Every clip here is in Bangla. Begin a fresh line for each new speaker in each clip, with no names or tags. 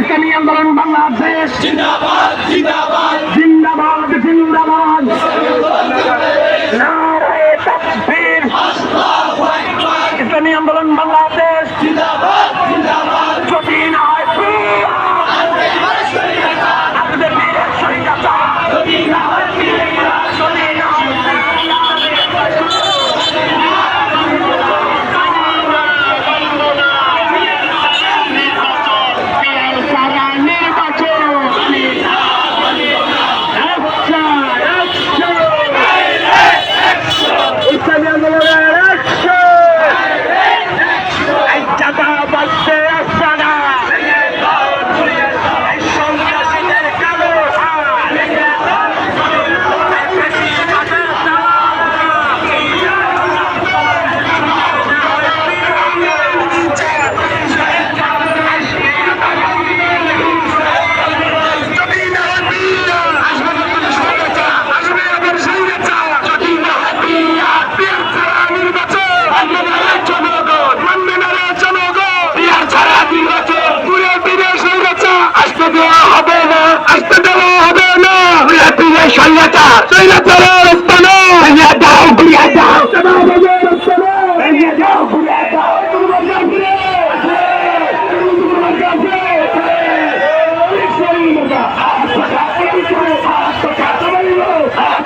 ইসলামী আন্দোলন বাংলাদেশ। জিন্দাবাদ জিন্দাবাদ। জিন্দাবাদ জিন্দাবাদ। ইসলামী আন্দোলন বাংলাদেশ।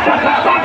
Thank you.